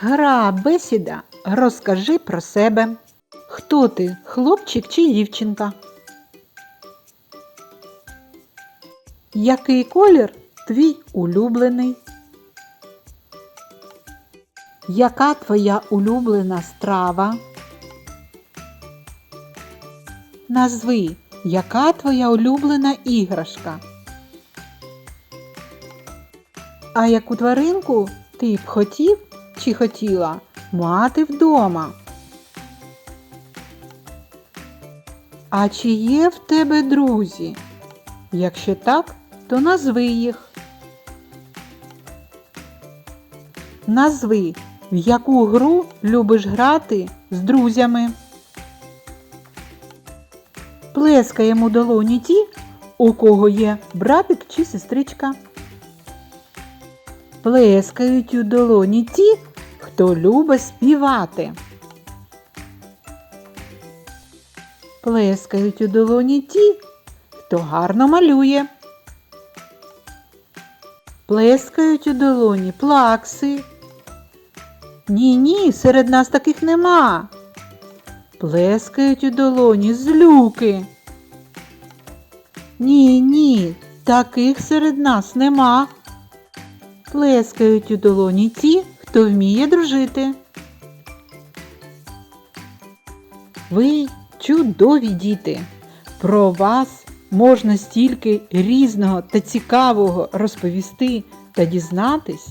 Гра, бесіда, розкажи про себе. Хто ти, хлопчик чи дівчинка? Який колір твій улюблений? Яка твоя улюблена страва? Назви, яка твоя улюблена іграшка? А яку тваринку ти б хотів чи хотіла мати вдома? А чи є в тебе друзі? Якщо так, то назви їх. Назви, в яку гру любиш грати з друзями. Плескаємо у долоні ті, у кого є братик чи сестричка. Плескають у долоні ті, хто любить співати. Плескають у долоні ті, хто гарно малює. Плескають у долоні плакси. Ні, ні, серед нас таких нема. Плескають у долоні злюки. Ні, ні, таких серед нас нема. Плескають у долоні ті, хто вміє дружити. Ви чудові діти. Про вас можна стільки різного та цікавого розповісти та дізнатись.